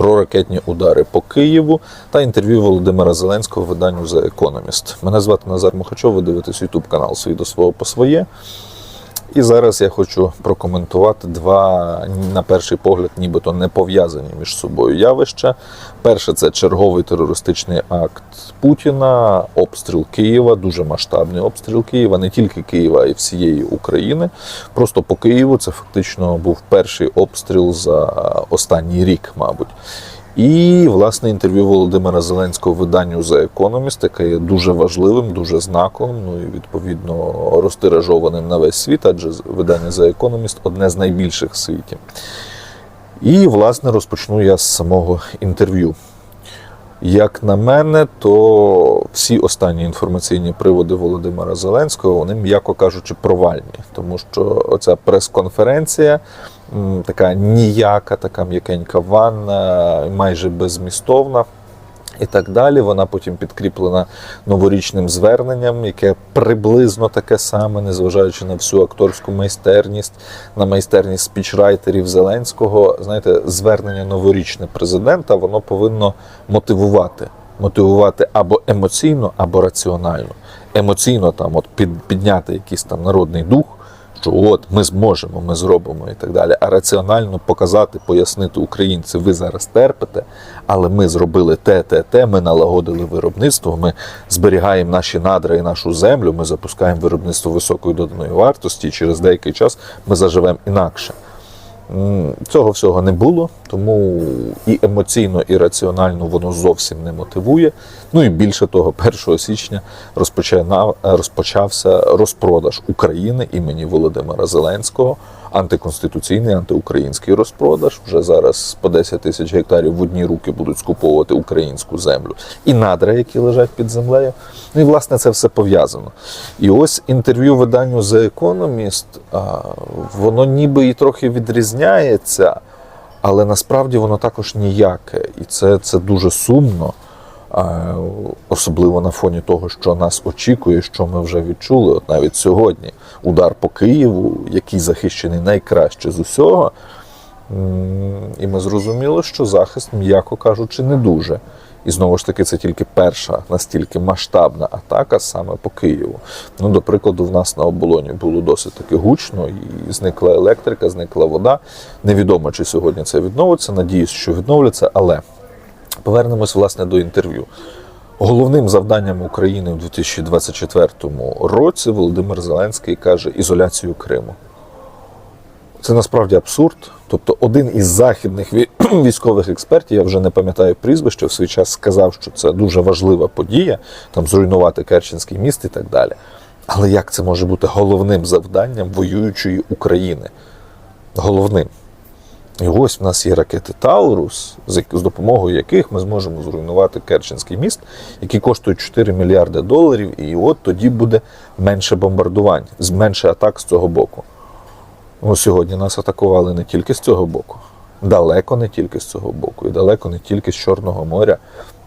про ракетні удари по Києву та інтерв'ю Володимира Зеленського виданню The Economist. Мене звати Назар Мухачов, ви дивитесь Ютуб канал «Свій до свого по своє. І зараз я хочу прокоментувати два, на перший погляд, нібито не пов'язані між собою явища. Перше це черговий терористичний акт Путіна, обстріл Києва, дуже масштабний обстріл Києва, не тільки Києва, а й всієї України. Просто по Києву це фактично був перший обстріл за останній рік, мабуть. І власне інтерв'ю Володимира Зеленського виданню The Economist, яке є дуже важливим, дуже знаковим, ну і відповідно розтиражованим на весь світ, адже видання The Economist одне з найбільших в світі. І власне розпочну я з самого інтерв'ю. Як на мене, то всі останні інформаційні приводи Володимира Зеленського вони, м'яко кажучи, провальні, тому що оця прес-конференція така ніяка, така м'якенька ванна, майже безмістовна. І так далі. Вона потім підкріплена новорічним зверненням, яке приблизно таке саме, незважаючи на всю акторську майстерність, на майстерність спічрайтерів Зеленського. Знаєте, звернення новорічне президента воно повинно мотивувати. Мотивувати або емоційно, або раціонально. Емоційно там, от під, підняти якийсь там народний дух, що от ми зможемо, ми зробимо і так далі. А раціонально показати, пояснити українцям, ви зараз терпите, але ми зробили те, те, те, ми налагодили виробництво, ми зберігаємо наші надра і нашу землю, ми запускаємо виробництво високої доданої вартості, і через деякий час ми заживемо інакше. Цього всього не було, тому і емоційно, і раціонально воно зовсім не мотивує. Ну і більше того, 1 січня розпочався розпродаж України імені Володимира Зеленського, антиконституційний, антиукраїнський розпродаж. Вже зараз по 10 тисяч гектарів в одні руки будуть скуповувати українську землю і надра, які лежать під землею. Ну і власне це все пов'язано. І ось інтерв'ю виданню The Economist, воно ніби і трохи відрізняється, але насправді воно також ніяке. І це, це дуже сумно. Особливо на фоні того, що нас очікує, що ми вже відчули, от навіть сьогодні удар по Києву, який захищений найкраще з усього. І ми зрозуміли, що захист, м'яко кажучи, не дуже. І знову ж таки, це тільки перша настільки масштабна атака саме по Києву. Ну, до прикладу, в нас на оболоні було досить таки гучно, і зникла електрика, зникла вода. Невідомо, чи сьогодні це відновиться. Надіюсь, що відновляться, але повернемось власне до інтерв'ю. Головним завданням України у 2024 році Володимир Зеленський каже ізоляцію Криму. Це насправді абсурд. Тобто, один із західних військових експертів, я вже не пам'ятаю прізвище, в свій час сказав, що це дуже важлива подія, там зруйнувати Керченський міст і так далі. Але як це може бути головним завданням воюючої України? Головним. І ось в нас є ракети Таурус, з допомогою яких ми зможемо зруйнувати Керченський міст, який коштує 4 мільярди доларів, і от тоді буде менше бомбардувань, менше атак з цього боку. Ну, сьогодні нас атакували не тільки з цього боку, далеко не тільки з цього боку, і далеко не тільки з Чорного моря.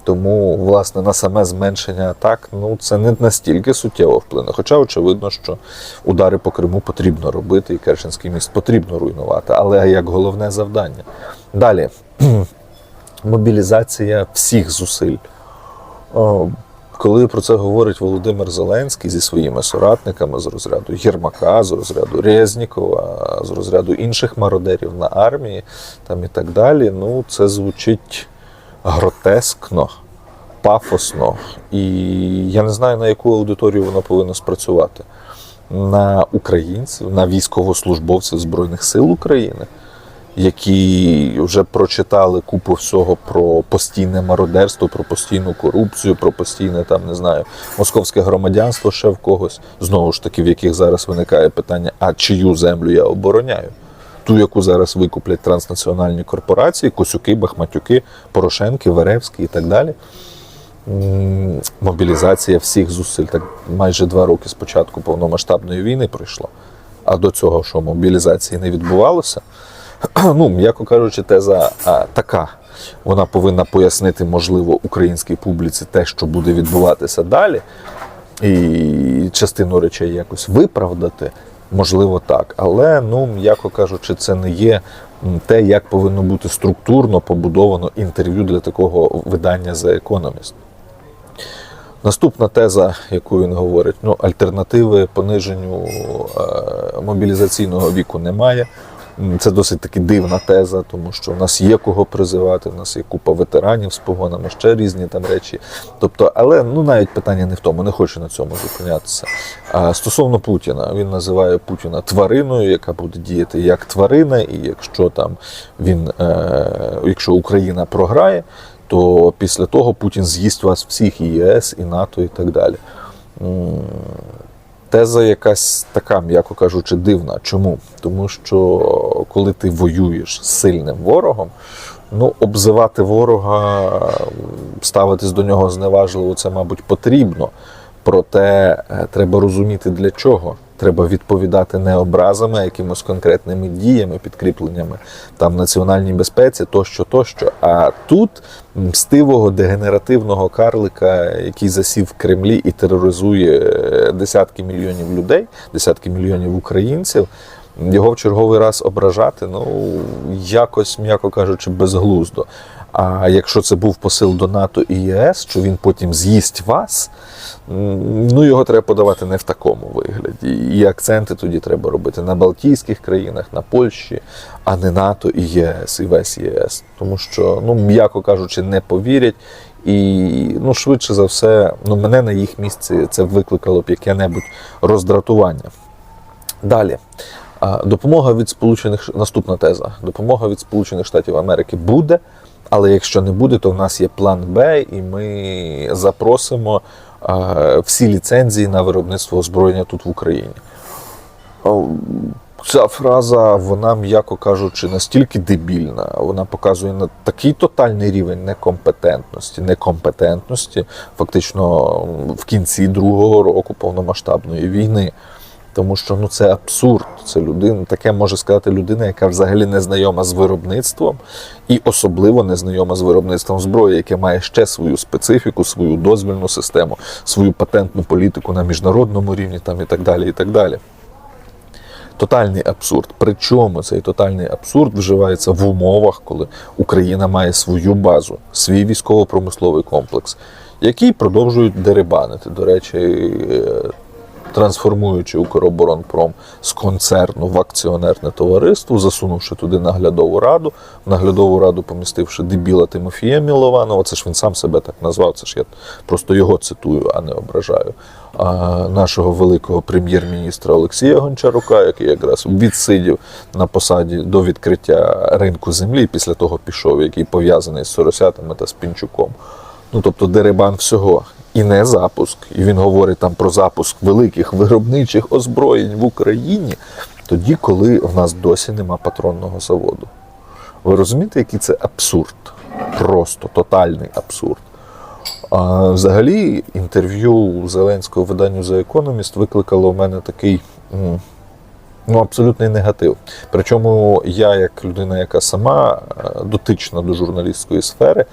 Тому, власне, на саме зменшення атак ну, це не настільки суттєво вплине. Хоча очевидно, що удари по Криму потрібно робити, і Керченський міст потрібно руйнувати, але як головне завдання. Далі мобілізація всіх зусиль. Коли про це говорить Володимир Зеленський зі своїми соратниками з розряду Єрмака, з розряду Резнікова, з розряду інших мародерів на армії там і так далі, ну це звучить гротескно, пафосно. І я не знаю, на яку аудиторію воно повинно спрацювати. На українців, на військовослужбовців Збройних сил України, які вже прочитали купу всього про постійне мародерство, про постійну корупцію, про постійне там не знаю, московське громадянство ще в когось. Знову ж таки, в яких зараз виникає питання: а чию землю я обороняю? Ту, яку зараз викуплять транснаціональні корпорації, Косюки, Бахматюки, Порошенки, Веревський і так далі. Мобілізація всіх зусиль. Так майже два роки з початку повномасштабної війни пройшло. А до цього, що мобілізації не відбувалося, ну, м'яко кажучи, теза а, така. Вона повинна пояснити, можливо, українській публіці те, що буде відбуватися далі, і частину речей якось виправдати. Можливо, так. Але, ну, м'яко кажучи, це не є те, як повинно бути структурно побудовано інтерв'ю для такого видання The Economist. Наступна теза, яку він говорить, ну, альтернативи пониженню е, мобілізаційного віку немає. Це досить таки дивна теза, тому що в нас є кого призивати, в нас є купа ветеранів з погонами, ще різні там речі. Тобто, але ну навіть питання не в тому, не хочу на цьому зупинятися. А стосовно Путіна, він називає Путіна твариною, яка буде діяти як тварина, і якщо там він, е, якщо Україна програє, то після того Путін з'їсть вас всіх і ЄС, і НАТО, і так далі. Теза якась така, м'яко кажучи, дивна. Чому? Тому що коли ти воюєш з сильним ворогом, ну, обзивати ворога, ставитись до нього зневажливо, це, мабуть, потрібно. Проте е, треба розуміти для чого. Треба відповідати не образами, а якимось конкретними діями, підкріпленнями там національній безпеці, тощо, тощо. А тут мстивого дегенеративного карлика, який засів в Кремлі і тероризує е, десятки мільйонів людей, десятки мільйонів українців. Його в черговий раз ображати, ну якось, м'яко кажучи, безглуздо. А якщо це був посил до НАТО і ЄС, що він потім з'їсть вас, ну його треба подавати не в такому вигляді. І акценти тоді треба робити на Балтійських країнах, на Польщі, а не НАТО і ЄС, і весь ЄС. Тому що, ну, м'яко кажучи, не повірять. І ну, швидше за все, ну, мене на їх місці це викликало б яке-небудь роздратування. Далі. Допомога від Сполучених наступна теза. Допомога від Сполучених Штатів Америки буде, але якщо не буде, то в нас є план Б, і ми запросимо всі ліцензії на виробництво озброєння тут в Україні. Ця фраза, вона, м'яко кажучи, настільки дебільна, вона показує на такий тотальний рівень некомпетентності, некомпетентності, фактично в кінці другого року повномасштабної війни. Тому що ну це абсурд. Це людина, таке може сказати людина, яка взагалі не знайома з виробництвом, і особливо не знайома з виробництвом зброї, яке має ще свою специфіку, свою дозвільну систему, свою патентну політику на міжнародному рівні, там і так далі. і так далі. Тотальний абсурд. Причому цей тотальний абсурд вживається в умовах, коли Україна має свою базу, свій військово-промисловий комплекс, який продовжують дерибанити. До речі, трансформуючи Укроборонпром з концерну в акціонерне товариство, засунувши туди наглядову раду, в наглядову раду помістивши дебіла Тимофія Мілованова, це ж він сам себе так назвав, це ж я просто його цитую, а не ображаю. А нашого великого прем'єр-міністра Олексія Гончарука, який якраз відсидів на посаді до відкриття ринку землі, після того пішов, який пов'язаний з Соросятами та з Пінчуком. Ну тобто дерибан всього. І не запуск. І він говорить там про запуск великих виробничих озброєнь в Україні, тоді, коли в нас досі нема патронного заводу. Ви розумієте, який це абсурд? Просто тотальний абсурд. А взагалі, інтерв'ю Зеленського виданню The Economist викликало в мене такий ну, абсолютний негатив. Причому я, як людина, яка сама е, дотична до журналістської сфери,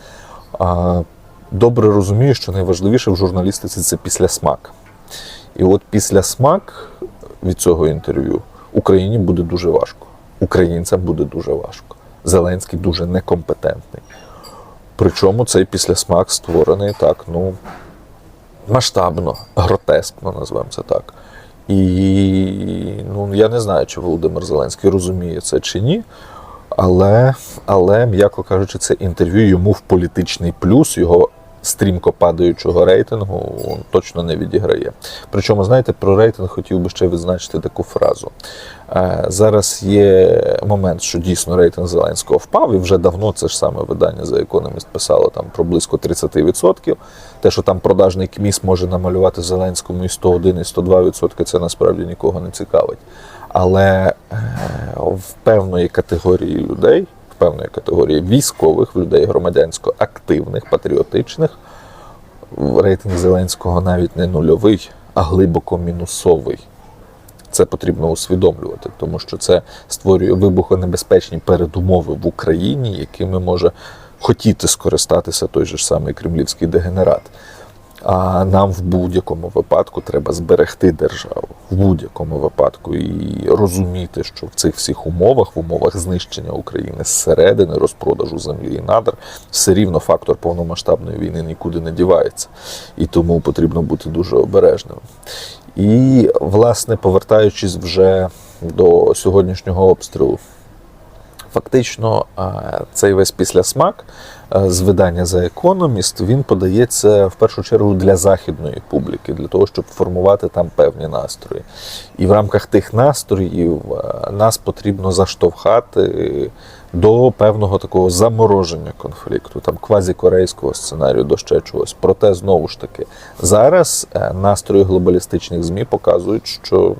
добре розумію, що найважливіше в журналістиці це післясмак. І от післясмак від цього інтерв'ю Україні буде дуже важко. Українцям буде дуже важко. Зеленський дуже некомпетентний. Причому цей післясмак створений так, ну, масштабно, гротескно, назвемо це так. І ну, я не знаю, чи Володимир Зеленський розуміє це чи ні. Але, але, м'яко кажучи, це інтерв'ю йому в політичний плюс, його стрімко падаючого рейтингу точно не відіграє. Причому, знаєте, про рейтинг хотів би ще відзначити таку фразу. Е, Зараз є момент, що дійсно рейтинг Зеленського впав, і вже давно це ж саме видання за Economist писало там про близько 30%. Те, що там продажний КМІС може намалювати Зеленському і 101, і 102%, це насправді нікого не цікавить. Але е, в певної категорії людей, певної категорії військових людей, громадянсько активних, патріотичних, рейтинг Зеленського навіть не нульовий, а глибоко мінусовий. Це потрібно усвідомлювати, тому що це створює вибухонебезпечні передумови в Україні, якими може хотіти скористатися той же ж самий кремлівський дегенерат. А нам в будь-якому випадку треба зберегти державу. В будь-якому випадку. І розуміти, що в цих всіх умовах, в умовах знищення України зсередини, розпродажу землі і надр, все рівно фактор повномасштабної війни нікуди не дівається, і тому потрібно бути дуже обережним. І, власне, повертаючись вже до сьогоднішнього обстрілу, фактично цей весь післясмак е, з видання за економіст він подається в першу чергу для західної публіки, для того, щоб формувати там певні настрої. І в рамках тих настроїв е, нас потрібно заштовхати до певного такого замороження конфлікту, там квазікорейського сценарію до ще чогось. Проте знову ж таки зараз е, настрої глобалістичних змі показують, що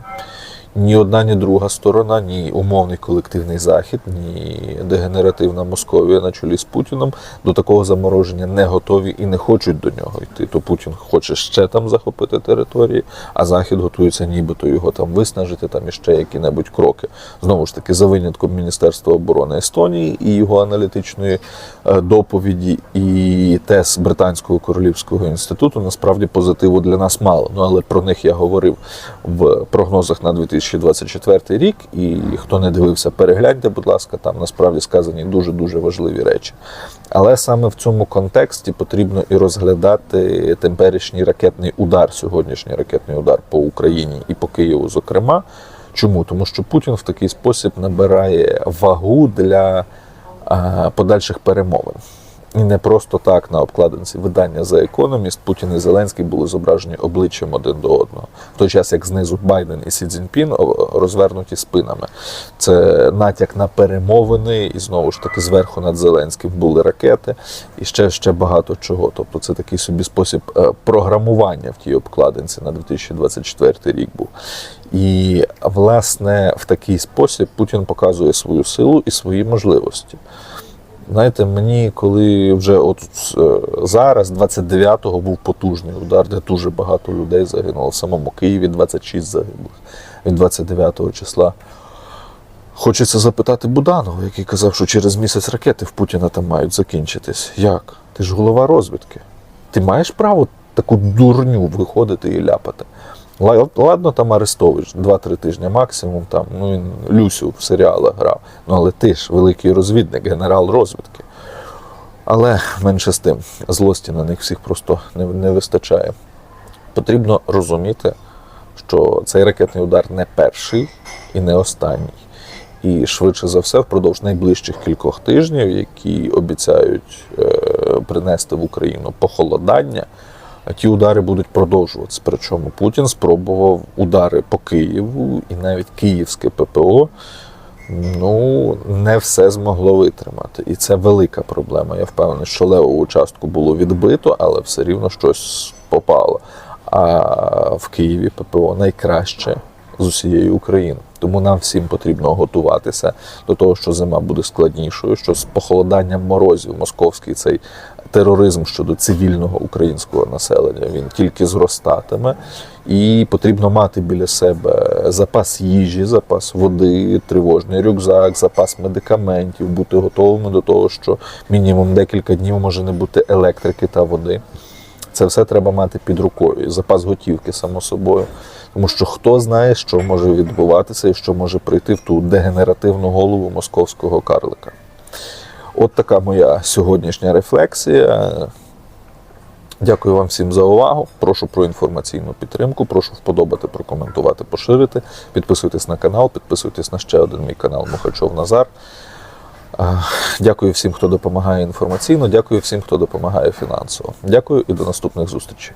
ні одна, ні друга сторона, ні умовний колективний захід, ні дегенеративна Московія на чолі з Путіном до такого замороження не готові і не хочуть до нього йти. То Путін хоче ще там захопити території, а Захід готується нібито його там виснажити, там іще які-небудь кроки. Знову ж таки, за винятком Міністерства оборони Естонії і його аналітичної е, доповіді, і тез Британського королівського інституту насправді позитиву для нас мало. Ну але про них я говорив в прогнозах на 2024 рік. І хто не дивився, перегляньте, будь ласка, там насправді сказані дуже дуже важливі речі. Але саме в цьому контексті потрібно і розглядати теперішній ракетний удар, сьогоднішній ракетний удар по Україні і по Києву, зокрема. Чому? Тому що Путін в такий спосіб набирає вагу для подальших перемовин. І не просто так на обкладинці видання за економіст Путін і Зеленський були зображені обличчям один до одного, в той час як знизу Байден і Сі Цзіньпін розвернуті спинами. Це натяк на перемовини, і знову ж таки зверху над Зеленським були ракети, і ще ще багато чого. Тобто, це такий собі спосіб е, програмування в тій обкладинці на 2024 рік був. І власне в такий спосіб Путін показує свою силу і свої можливості. Знаєте, мені коли вже от е, зараз, 29-го, був потужний удар, де дуже багато людей загинуло. В самому Києві 26 загиблих від 29 числа. Хочеться запитати Буданова, який казав, що через місяць ракети в Путіна там мають закінчитись. Як? Ти ж голова розвідки. Ти маєш право таку дурню виходити і ляпати. Ла- Ладно, там Арестович, 2-3 тижні максимум, там, ну він Люсю в серіалах грав. Ну але ти ж великий розвідник, генерал розвідки. Але менше з тим, злості на них всіх просто не, не вистачає. Потрібно розуміти, що цей ракетний удар не перший і не останній. І швидше за все, впродовж найближчих кількох тижнів, які обіцяють е, принести в Україну похолодання, ті удари будуть продовжуватися. Причому Путін спробував удари по Києву і навіть київське ППО ну, не все змогло витримати. І це велика проблема. Я впевнений, що левову частку було відбито, але все рівно щось попало. А в Києві ППО найкраще з усієї України. Тому нам всім потрібно готуватися до того, що зима буде складнішою, що з похолоданням морозів московський цей тероризм щодо цивільного українського населення він тільки зростатиме, і потрібно мати біля себе запас їжі, запас води, тривожний рюкзак, запас медикаментів, бути готовими до того, що мінімум декілька днів може не бути електрики та води. Це все треба мати під рукою. Запас готівки, само собою. Тому що хто знає, що може відбуватися і що може прийти в ту дегенеративну голову московського карлика. От така моя сьогоднішня рефлексія. Дякую вам всім за увагу. Прошу про інформаційну підтримку. Прошу вподобати, прокоментувати, поширити. Підписуйтесь на канал, підписуйтесь на ще один мій канал Мухачов Назар. Дякую всім, хто допомагає інформаційно. Дякую всім, хто допомагає фінансово. Дякую і до наступних зустрічей.